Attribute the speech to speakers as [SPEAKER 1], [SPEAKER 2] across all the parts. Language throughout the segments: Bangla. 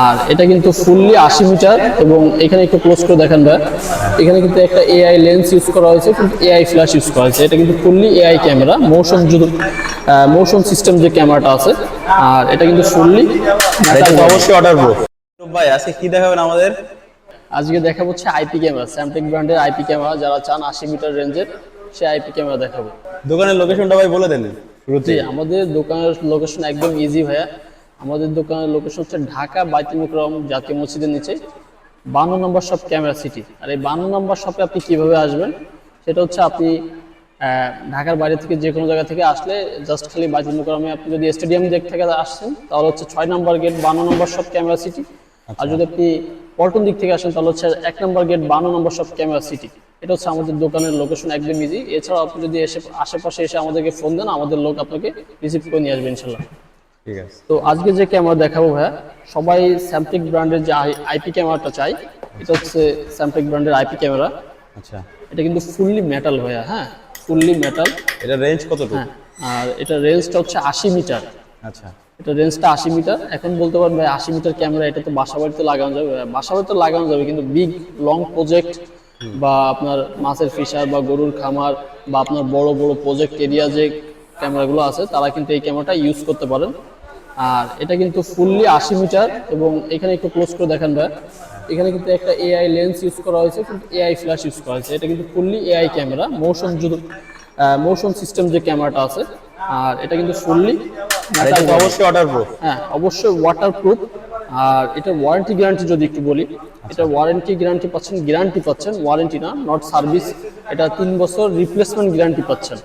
[SPEAKER 1] আর এটা কিন্তু ফুললি আশি মিটার এবং এখানে একটু ক্লোজ করে দেখেন ভাই। এখানে কিন্তু একটা এআই লেন্স ইউজ করা হয়েছে কিন্তু এআই ফ্ল্যাশ ইউজ করা হয়েছে। এটা কিন্তু ফুললি এআই ক্যামেরা মোশন যদি মোশন সিস্টেম যে ক্যামেরাটা আছে। আর এটা কিন্তু ফুললি
[SPEAKER 2] অবশ্যই অর্ডার প্রুফ ভাই আজকে কি দেখাবেন আমাদের?
[SPEAKER 1] আজকে দেখা হচ্ছে আইপি ক্যামেরা স্যামটেক ব্র্যান্ডের আইপি ক্যামেরা যারা চান আশি মিটার রেঞ্জের সে আইপি ক্যামেরা দেখাবো।
[SPEAKER 2] দোকানের লোকেশনটা ভাই বলে দেন।
[SPEAKER 1] আমাদের দোকানের লোকেশন একদম ইজি ভাইয়া। আমাদের দোকানের লোকেশন হচ্ছে ঢাকা বাইতুমুকরম জাতীয় মসজিদের নিচে। বান্ন নম্বর শপ ক্যামেরা সিটি আর এই বান্ন নম্বর শপে আপনি কীভাবে আসবেন? সেটা হচ্ছে আপনি ঢাকার বাইরে থেকে যে কোনো জায়গা থেকে আসলে জাস্ট খালি বাইতুমুকরমে আপনি যদি স্টেডিয়াম দিক থেকে আসছেন তাহলে হচ্ছে ছয় নম্বর গেট বান্ন নম্বর শপ ক্যামেরা সিটি আর যদি আপনি পল্টন দিক থেকে আসেন তাহলে হচ্ছে এক নম্বর গেট বান্ন নম্বর শপ ক্যামেরা সিটি এটা হচ্ছে আমাদের দোকানের লোকেশন একদম ইজি এছাড়াও আপনি যদি এসে আশেপাশে এসে আমাদেরকে ফোন দেন আমাদের লোক আপনাকে রিসিভ করে নিয়ে আসবে ইনশাল্লাহ
[SPEAKER 2] ঠিক আছে।
[SPEAKER 1] তো আজকে যে ক্যামেরা দেখাবো ভাইয়া সবাই স্যামটেক ব্র্যান্ডের যে আইপি ক্যামেরাটা চাই এটা হচ্ছে স্যামটেক ব্র্যান্ডের আইপি ক্যামেরা
[SPEAKER 2] আচ্ছা।
[SPEAKER 1] এটা কিন্তু ফুললি মেটাল ভাইয়া হ্যাঁ ফুললি মেটাল
[SPEAKER 2] এটা রেঞ্জ কতটুকু
[SPEAKER 1] হ্যাঁ আর এটা রেঞ্জটা হচ্ছে আশি মিটার।
[SPEAKER 2] আচ্ছা।
[SPEAKER 1] এটা রেঞ্জটা আশি মিটার। এখন বলতে পারেন ভাই আশি মিটার ক্যামেরা এটা তো বাসা বাড়িতে লাগানো যাবে বাসা বাড়িতে লাগানো যাবে কিন্তু বিগ লং প্রজেক্ট বা আপনার মাছের ফিশার বা গরুর খামার বা আপনার বড় বড় প্রজেক্ট এরিয়া যে ক্যামেরাগুলো আছে তারা কিন্তু এই ক্যামেরাটা ইউজ করতে পারেন। আর এটা কিন্তু ফুললি আশি মিটার এবং এখানে একটু ক্লোজ করে দেখান ভাই। এখানে কিন্তু একটা এআই লেন্স ইউজ করা হয়েছে কিন্তু এআই ফ্ল্যাশ ইউজ করা হয়েছে। এটা কিন্তু ফুললি এআই ক্যামেরা মোশন যদি মোশন সিস্টেম যে ক্যামেরাটা আছে। আর এটা কিন্তু ফুললি
[SPEAKER 2] অবশ্যই অর্ডার প্রুফ
[SPEAKER 1] হ্যাঁ অবশ্যই ওয়াটারপ্রুফ আর এটা ওয়ারেন্টি গ্যারান্টি যদি একটু বলি এটা ওয়ারেন্টি গ্যারান্টি পাচ্ছেন গ্যারান্টি পাচ্ছেন ওয়ারেন্টি না নট সার্ভিস এটা তিন বছর রিপ্লেসমেন্ট গ্যারান্টি পাচ্ছেন।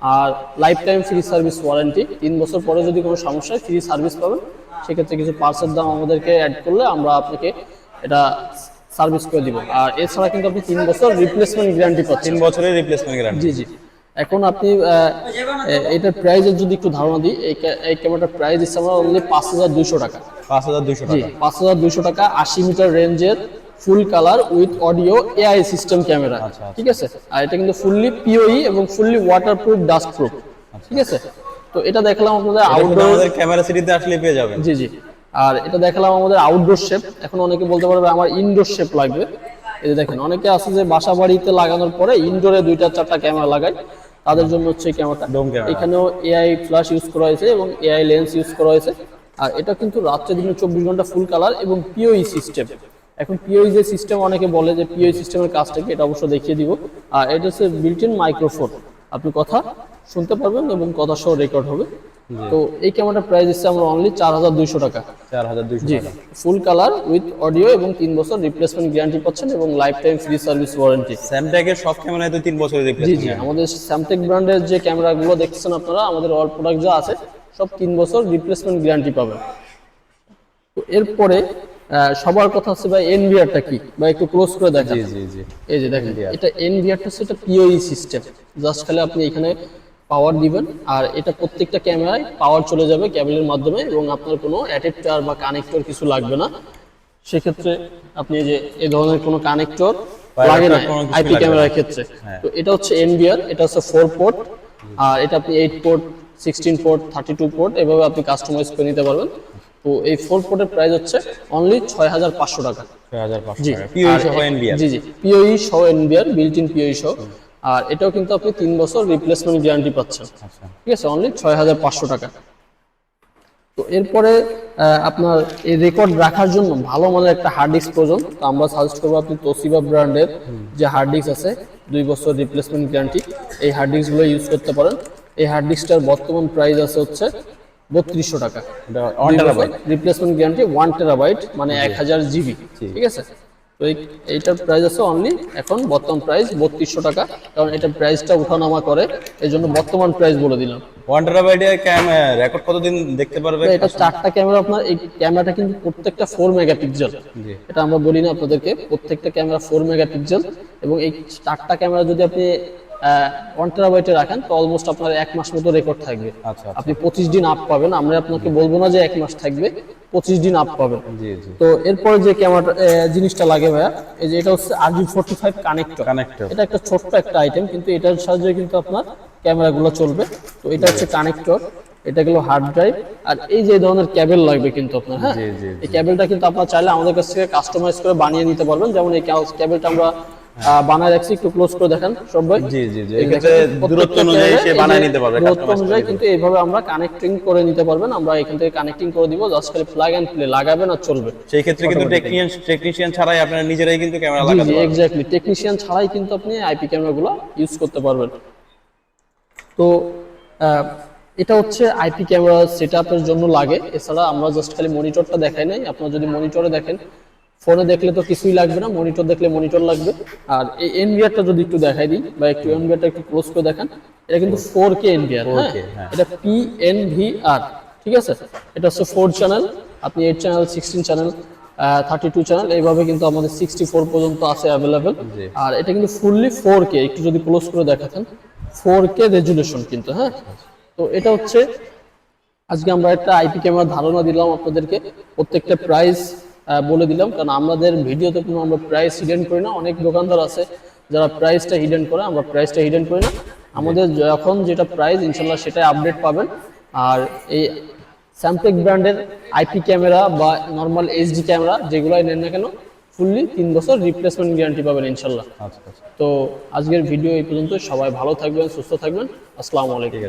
[SPEAKER 1] আর life time free service warranty তিন বছর পরে যদি কোনো সমস্যা হয় ফ্রি সার্ভিস পাবেন। সেক্ষেত্রে কিছু পার্সের দাম আমাদেরকে অ্যাড করলে আমরা আপনাকে এটা সার্ভিস করে দিব। আর এছাড়া কিন্তু আপনি তিন বছর রিপ্লেসমেন্ট গ্যারান্টি পাচ্ছেন।
[SPEAKER 2] তিন বছরের রিপ্লেসমেন্ট গ্যারান্টি
[SPEAKER 1] জি জি এখন আপনি এটার প্রাইসের যদি একটু ধারণা দিই এই ক্যা- এই ক্যামেরাটার প্রাইস দিচ্ছে আমরা অনলি পাঁচ হাজার দুশো টাকা।
[SPEAKER 2] পাঁচ হাজার দুইশো টাকা।
[SPEAKER 1] পাঁচ হাজার দুশো টাকা আশি মিটার রেঞ্জের full colour with audio AI system camera.
[SPEAKER 2] আচ্ছা, আচ্ছা।
[SPEAKER 1] ঠিক আছে? আর এটা কিন্তু ফুললি পিওই এবং ফুললি ওয়াটারপ্রুফ ডাস্ট প্রুফ ঠিক আছে? তো এটা দেখলাম আপনাদের আউটডোর
[SPEAKER 2] আমাদের ক্যামেরা সিটিতে আসলে পেয়ে যাবেন।
[SPEAKER 1] জি জি। আর এটা দেখালাম আমাদের আউটডোর শেপ এখন অনেকে বলতে পারবে আমার ইনডোর শেপ লাগবে। এই দেখেন অনেকে আছে যে বাসা বাড়িতে লাগানোর পরে ইনডোরে দুইটা চারটা ক্যামেরা লাগায়। তাদের জন্য হচ্ছে ক্যামেরাটা। এখানেও এআই ফ্ল্যাশ ইউজ করা হয়েছে এবং এআই লেন্স ইউজ করা হয়েছে। আর এটা কিন্তু রাত্রে দিনে চব্বিশ ঘণ্টা ফুল কালার এবং পিওই সিস্টেম এখন পিওই যে সিস্টেম অনেকে বলে যে পিওই সিস্টেমের কাজটা কি এটা অবশ্য দেখিয়ে দিব। আর এটা হচ্ছে বিল্ট ইন মাইক্রোফোন আপনি কথা শুনতে পারবেন এবং কথা সহ রেকর্ড হবে। তো এই ক্যামেরাটার প্রাইস দিচ্ছে আমরা অনলি চার হাজার দুইশো টাকা।
[SPEAKER 2] চার হাজার দুইশো
[SPEAKER 1] জি
[SPEAKER 2] টাকা।
[SPEAKER 1] ফুল কালার উইথ অডিও এবং তিন বছর রিপ্লেসমেন্ট গ্যারান্টি পাচ্ছেন এবং life time free service warranty
[SPEAKER 2] স্যামট্যাগের সব ক্যামেরায় তো তিন বছরের
[SPEAKER 1] জি জি আমাদের স্যামটেক ব্র্যান্ডের যে ক্যামেরাগুলো দেখছেন আপনারা আমাদের অল প্রোডাক্ট যা আছে সব তিন বছর রিপ্লেসমেন্ট গ্যারান্টি পাবেন। তো এরপরে সবার কথা হচ্ছে ভাই এনভিআরটা কি? বা একটু ক্লোজ করে দেখা
[SPEAKER 2] জি জি জি।
[SPEAKER 1] এই যে দেখেন এটা এনভিআরটা হচ্ছে এটা পিওই সিস্টেম জাস্ট খালি আপনি এখানে পাওয়ার দিবেন আর এটা প্রত্যেকটা ক্যামেরায় পাওয়ার চলে যাবে কেবলের মাধ্যমে এবং আপনার কোনো অ্যাডাপ্টার বা কানেক্টর কিছু লাগবে না। সেক্ষেত্রে আপনি এই যে এই ধরনের কোনো কানেক্টর লাগে না আইপি ক্যামেরার ক্ষেত্রে।
[SPEAKER 2] হ্যাঁ।
[SPEAKER 1] তো এটা হচ্ছে এনবিআর এটা হচ্ছে ফোর পোর্ট আর এটা আপনি eight port sixteen port thirty two port এভাবে আপনি কাস্টমাইজ করে নিতে পারবেন। তো এই ফোর পোর্টের প্রাইস হচ্ছে অনলি ছয় হাজার পাঁচশো টাকা। জি। জি জি। পিওই সহ এনবিআর বিল্ট ইন পিওই সহ। আর এটাও কিন্তু আপনি তিন বছর রিপ্লেসমেন্ট গ্যারান্টি পাচ্ছেন।
[SPEAKER 2] আচ্ছা।
[SPEAKER 1] ঠিক আছে? অনলি ছয় হাজার পাঁচশো টাকা। তো এরপরে আপনার এই রেকর্ড রাখার জন্য ভালো মানের একটা হার্ড ডিস্ক প্রয়োজন। তো আমরা সাজেস্ট করব আপনি তোসিবা ব্র্যান্ডের যে হার্ড ডিস্ক আছে দুই বছর রিপ্লেসমেন্ট গ্যারান্টি এই হার্ড ডিস্কগুলো ইউজ করতে পারেন। এই হার্ড ডিস্কটার বর্তমান প্রাইস আছে হচ্ছে বত্রিশশো টাকা।
[SPEAKER 2] এটা one terabyte
[SPEAKER 1] replacement guarantee one terabyte মানে এক হাজার জিবি ঠিক আছে? তো এই এইটার প্রাইস আছে অনলি এখন বর্তমান প্রাইস বত্রিশশো টাকা কারণ এটার প্রাইসটা ওঠানামা করে এই জন্য বর্তমান প্রাইস বলে দিলাম।
[SPEAKER 2] ওয়ান টেরাবাইটের রেকর্ড কতদিন দেখতে পারবে?
[SPEAKER 1] এটা চারটা ক্যামেরা আপনার এই ক্যামেরাটা কিন্তু প্রত্যেকটা ফোর মেগাপিক্সেল এটা আমরা বলি না আপনাদেরকে প্রত্যেকটা ক্যামেরা ফোর মেগাপিক্সেল এবং এই চারটা ক্যামেরা যদি আপনি ওয়ান টেরাবাইটে রাখেন তো অলমোস্ট আপনার এক মাস মতো রেকর্ড থাকবে।
[SPEAKER 2] আচ্ছা
[SPEAKER 1] আপনি পঁচিশ দিন আপ পাবেন আমরা আপনাকে বলব না যে এক মাস থাকবে পঁচিশ দিন আপ পাবেন।
[SPEAKER 2] জি জি।
[SPEAKER 1] তো এরপরে যে ক্যামেরা জিনিসটা লাগে ভাইয়া এই যে এটা হচ্ছে RG forty five connector
[SPEAKER 2] connector
[SPEAKER 1] এটা একটা ছোট্ট একটা আইটেম কিন্তু এটার সাহায্যে কিন্তু আপনার ক্যামেরাগুলো চলবে। তো এটা হচ্ছে কানেক্টর এটা গেলো হার্ড ড্রাইভ আর এই যে ধরনের ক্যাবেল লাগবে কিন্তু আপনার হ্যাঁ?
[SPEAKER 2] জি, জি,
[SPEAKER 1] এই ক্যাবেলটা কিন্তু আপনার চাইলে আমাদের কাছ থেকে কাস্টমাইজ করে বানিয়ে নিতে পারবেন। যেমন এই ক্যাবেলটা আমরা বানায় রাখছি একটু ক্লোজ করে দেখেন সবাই
[SPEAKER 2] জি জি জি। এক্ষেত্রে দূরত্ব অনুযায়ী সে বানায় নিতে পারবে
[SPEAKER 1] দূরত্ব অনুযায়ী কিন্তু এইভাবে আমরা কানেক্টিং করে নিতে পারবেন। আমরা এখান থেকে কানেক্টিং করে দিব জাস্ট খালি প্লাগ এন্ড প্লে লাগাবেন আর চলবে।
[SPEAKER 2] সেই ক্ষেত্রে কিন্তু টেকনিশিয়ান টেকনিশিয়ান ছাড়াই আপনারা নিজেরাই কিন্তু ক্যামেরা লাগাতে
[SPEAKER 1] জি এক্স্যাক্টলি টেকনিশিয়ান ছাড়াই কিন্তু আপনি আইপি ক্যামেরাগুলো ইউজ করতে পারবেন। তো আহ, এটা হচ্ছে আইপি ক্যামেরা সেটআপের জন্য লাগে। এছাড়া আমরা জাস্ট খালি মনিটরটা দেখাই নাই। আপনারা যদি মনিটরে দেখেন ফোনে দেখলে তো কিছুই লাগবে না মনিটর দেখলে মনিটর লাগবে। আর এই এনভিআরটা যদি একটু দেখাই দিই বা একটু এনভিআরটা একটু ক্লোজ করে দেখেন এটা কিন্তু ফোর কে এনভিআর। এটা পি এন ভি আর ঠিক আছে? এটা হচ্ছে ফোর চ্যানেল আপনি eight channel sixteen channel thirty two channel এইভাবে কিন্তু আমাদের সিক্সটি ফোর পর্যন্ত আছে অ্যাভেলেবেল আর এটা কিন্তু ফুললি ফোর কে একটু যদি ক্লোজ করে দেখাতেন ফোর কে রেজুলেশন কিন্তু হ্যাঁ? তো এটা হচ্ছে আজকে আমরা একটা আইপি ক্যামেরার ধারণা দিলাম আপনাদেরকে প্রত্যেকটা প্রাইস বলে দিলাম। কারণ আমাদের ভিডিওতে কোনো আমরা প্রাইস হিডেন করি না। অনেক দোকানদার আছে যারা প্রাইসটা হিডেন করে আমরা প্রাইসটা হিডেন করি না। আমাদের যখন যেটা প্রাইস ইনশাল্লাহ সেটাই আপডেট পাবেন। আর এই স্যামটেক ব্র্যান্ডের আইপি ক্যামেরা বা নর্মাল এইচডি ক্যামেরা যেগুলোই নেন না কেন ফুললি তিন বছর রিপ্লেসমেন্ট গ্যারান্টি পাবেন ইনশাল্লাহ।
[SPEAKER 2] আচ্ছা আচ্ছা।
[SPEAKER 1] তো আজকের ভিডিও এই পর্যন্ত সবাই ভালো থাকবেন সুস্থ থাকবেন। আসসালামু আলাইকুম।